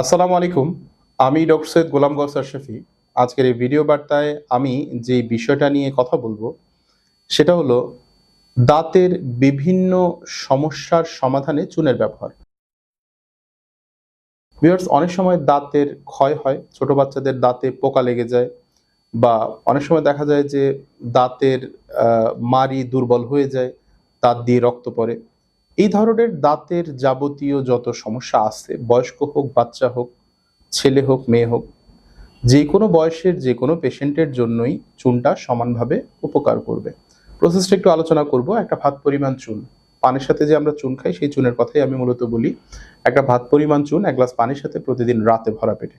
আসসালামু আলাইকুম, আমি ডক্টর সৈয়দ গোলাম গৌসার শফি। আজকের এই ভিডিও বার্তায় আমি যে বিষয়টা নিয়ে কথা বলব, সেটা হলো দাঁতের বিভিন্ন সমস্যার সমাধানে চুনের ব্যবহার। ভিউয়ার্স, অনেক সময় দাঁতের ক্ষয় হয়, ছোট বাচ্চাদের দাঁতে পোকা লেগে যায় বা অনেক সময় দেখা যায় যে দাঁতের মারি দুর্বল হয়ে যায়, দাঁত দিয়ে রক্ত পড়ে। এই ধরনের দাঁতের যাবতীয় যত সমস্যা আছে, বয়স্ক হোক, বাচ্চা হোক, ছেলে হোক, মেয়ে হোক, যে কোনো বয়সের যে কোনো পেশেন্টের জন্যই চুনটা সমানভাবে উপকার করবে। প্রসেসটা একটু আলোচনা করব, একটা ভাত পরিমাণ চুন পানির সাথে যে আমরা চুন খাই, সেই চুনের কথাই আমি মূলত বলি। একটা ভাত পরিমাণ চুন এক গ্লাস পানির সাথে প্রতিদিন রাতে ভরা পেটে।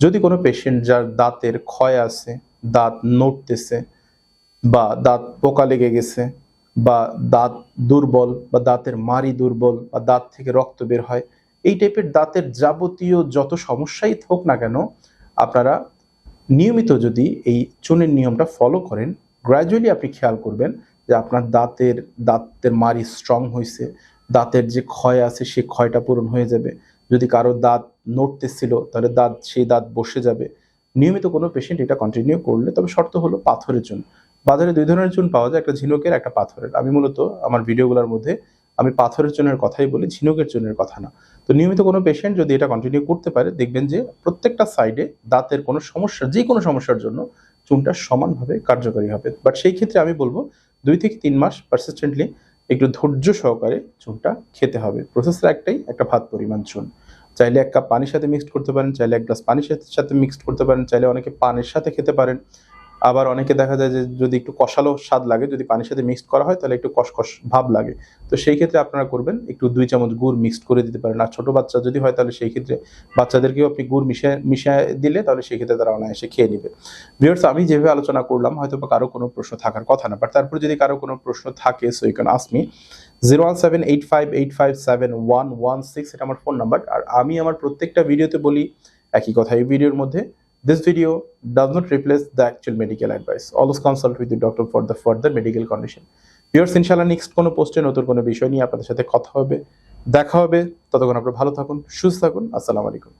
যদি কোনো পেশেন্ট যার দাঁতের ক্ষয় আছে, দাঁত নড়তেছে বা দাঁত পোকা লেগে গেছে বা দাঁত দুর্বল বা দাঁতের মারি দুর্বল বা দাঁত থেকে রক্ত বের হয়, এই টাইপের দাঁতের যাবতীয় যত সমস্যাই হোক না কেন, আপনারা নিয়মিত যদি এই চুনের নিয়মটা ফলো করেন গ্র্যাজুয়ালি আপনি খেয়াল করবেন যে আপনার দাঁতের দাঁতের মারি স্ট্রং হয়েছে দাঁতের যে ক্ষয় আছে সেই ক্ষয়টা পূরণ হয়ে যাবে। যদি কারও দাঁত নড়তেছিল, তাহলে দাঁত, সেই দাঁত বসে যাবে। নিয়মিত কোনো পেশেন্ট এটা কন্টিনিউ করলে তবে শর্ত হলো পাথরের চুন। বাজারে দুই ধরনের চুন পাওয়া যায়, একটা ঝিনুকের, একটা পাথরের। আমি মূলত আমার ভিডিওগুলোর মধ্যে আমি পাথরের চুনের কথাই বলি, ঝিনুকের চুনের কথা না। তো নিয়মিত কোনো পেশেন্ট যদি এটা কন্টিনিউ করতে পারে, দেখবেন যে প্রত্যেকটা সাইডে দাঁতের কোনো সমস্যা, যে কোনো সমস্যার জন্য চুনটা সমানভাবে কার্যকরী হবে। বাট সেই ক্ষেত্রে আমি বলব, দুই থেকে তিন মাস পারসিস্টেন্টলি একটু ধৈর্য সহকারে চুনটা খেতে হবে। প্রসেসটা একটাই একটা ভাত পরিমাণ চুন। চাইলে এক কাপ পানির সাথে মিক্সড করতে পারেন, চাইলে এক গ্লাস পানির সাথে সাথে মিক্সড করতে পারেন, চাইলে অনেকে পানির সাথে খেতে পারেন। আবার অনেকে দেখা যায় যে যদি একটু কষালো স্বাদ লাগে, যদি পানির সাথে মিক্সড করা হয়, তাহলে একটু কষকষ ভাব লাগে। তো সেই ক্ষেত্রে আপনারা করবেন, একটু দুই চামচ গুড় মিক্সড করে দিতে পারেন। আর ছোটো বাচ্চা যদি হয়, তাহলে সেই ক্ষেত্রে বাচ্চাদেরকেও আপনি গুড় মিশিয়ে মিশিয়ে দিলে তাহলে সেই ক্ষেত্রে তারা অনায়াসে খেয়ে নেবে। ভিউয়ার্স আমি যেভাবে আলোচনা করলাম হয়তো বা কারও কোনো প্রশ্ন থাকার কথা না বাট তারপরে যদি কারও কোনো প্রশ্ন থাকে so you can ask me zero one seven eight five eight five seven one one six এটা আমার ফোন নাম্বার আর আমি আমার প্রত্যেকটা ভিডিওতে বলি একই কথা। এই ভিডিওর মধ্যে This video does not replace the actual medical advice. Always consult with the doctor for the further medical condition. Viewers, ইনশাল্লাহ নেক্সট কোনো পোস্টে নতুন কোনো বিষয় নিয়ে আপনাদের সাথে কথা হবে দেখা হবে ততক্ষণ আপনারা ভালো থাকুন সুস্থ থাকুন আসসালামু আলাইকুম